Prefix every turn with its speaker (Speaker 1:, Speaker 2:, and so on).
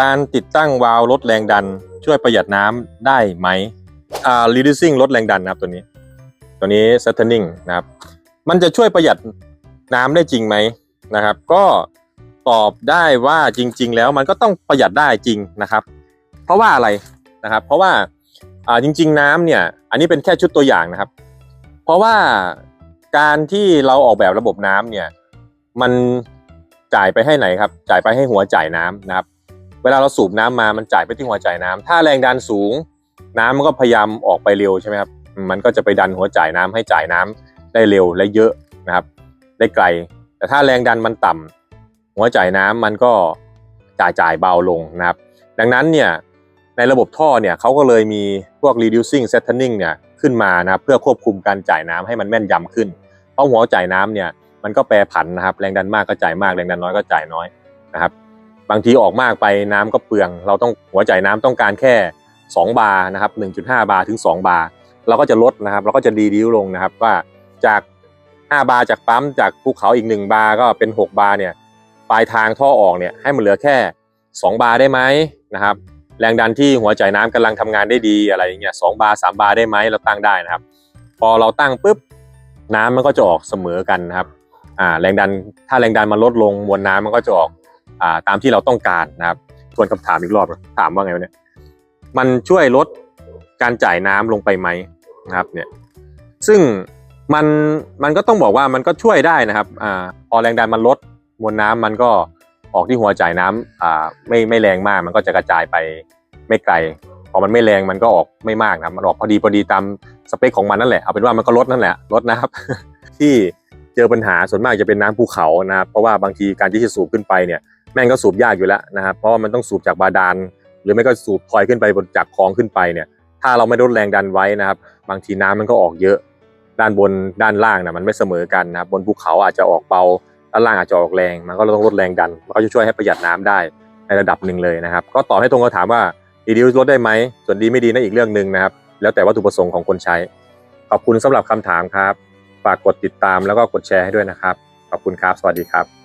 Speaker 1: การติดตั้งวาล์วลดแรงดัน ช่วยประหยัดน้ำได้ไหมอ่า reducing ลดแรงดันนะครับตัวนี้ ตัวนี้ setting นะครับ มันจะช่วยประหยัดน้ำได้จริงไหมนะครับ ก็ตอบได้ว่าจริง ๆ แล้วมันก็ต้องประหยัดได้จริงนะครับ เพราะว่าอะไรนะครับ เพราะว่าอ่าจริง ๆ น้ำเนี่ย อันนี้เป็นแค่ชุดตัวอย่างนะครับ เพราะว่าการที่เราออกแบบระบบน้ำเนี่ย มันจ่ายไปให้ไหนครับ จ่ายไปให้หัวจ่ายน้ำนะครับ เวลาเราสูบน้ำมามันจ่ายไปที่หัวจ่ายน้ำถ้าแรงดันสูง น้ำมันก็พยายามออกไปเร็วใช่ไหมครับมันก็จะไปดันหัวจ่ายน้ำให้จ่ายน้ำได้เร็วและเยอะนะครับ ได้ไกล แต่ถ้าแรงดันมันต่ำหัวจ่ายน้ำมันก็จ่ายจ่ายเบาลงนะครับ ดังนั้นเนี่ยในระบบท่อเนี่ยเขาก็เลยมีพวก reducing setting เนี่ยขึ้นมานะเพื่อควบคุมการจ่ายน้ำให้มันแม่นยำขึ้น เพราะหัวจ่ายน้ำเนี่ยมันก็แปรผันนะครับ แรงดันมากก็จ่ายมาก แรงดันน้อยก็จ่ายน้อยนะครับ บางทีออกมากไปน้ำก็เปลือง เราต้องหัวใจน้ำต้องการแค่ 2 บาร์นะครับ 1.5 บาร์ถึง 2 บาร์เราก็จะลดนะครับ เราก็จะดีดิวลงนะครับว่าจาก 5 บาร์จากปั๊มจากภูเขาอีก 1 บาร์ก็เป็น 6 บาร์เนี่ยปลายทางท่อออกเนี่ยให้มันเหลือแค่ 2 บาร์ได้ไหมนะครับแรงดันที่หัวใจน้ำกำลังทำงานได้ดีอะไรอย่างเงี้ยสองบาร์สามบาร์ได้ไหมเราตั้งได้นะครับ พอเราตั้งปุ๊บน้ำมันก็จะออกเสมอกันนะครับอ่าแรงดันถ้าแรงดันมันลดลงมวลน้ำมันก็จะออก ตามที่เราต้องการนะครับทวนคำถามอีกรอบถามว่าไงวะเนี่ยมันช่วยลดการจ่ายน้ำลงไปไหมนะครับเนี่ยซึ่งมันมันก็ต้องบอกว่ามันก็ช่วยได้นะครับอ่าพอแรงดันมันลดมวลน้ำมันก็ออกที่หัวจ่ายน้ำอ่าไม่ไม่แรงมาก มันก็จะกระจายไปไม่ไกลพอมันไม่แรงมันก็ออกไม่มากนะมันออกพอดีพอดีตามสเปคของมันนั่นแหละเอาเป็นว่ามันก็ลดนั่นแหละลดนะครับ ที่เจอปัญหาส่วนมากจะเป็นน้ำภูเขานะครับเพราะว่าบางทีการที่จะสูบขึ้นไปเนี่ย แม่งก็สูบยากอยู่แล้วนะครับเพราะว่ามันต้องสูบจากบาดาลหรือไม่ก็สูบทอยขึ้นไปบนจากคลองขึ้นไปเนี่ย ถ้าเราไม่ลดแรงดันไว้นะครับ บางทีน้ำมันก็ออกเยอะ ด้านบนด้านล่างนะมันไม่เสมอกันนะครับบนภูเขาอาจจะออกเบาด้านล่างอาจจะออกแรง มันก็ต้องลดแรงดันมันก็จะช่วยให้ประหยัดน้ำได้ในระดับหนึ่งเลยนะครับ ก็ตอบให้ตรงคำถามว่ารีดิวลดได้ไหมส่วนดีไม่ดีนั่นอีกเรื่องหนึ่งนะครับ แล้วแต่วัตถุประสงค์ของคนใช้ ขอบคุณสำหรับคำถามครับฝากกดติดตามแล้วก็กดแชร์ให้ด้วยนะครับ ขอบคุณครับ สวัสดีครับ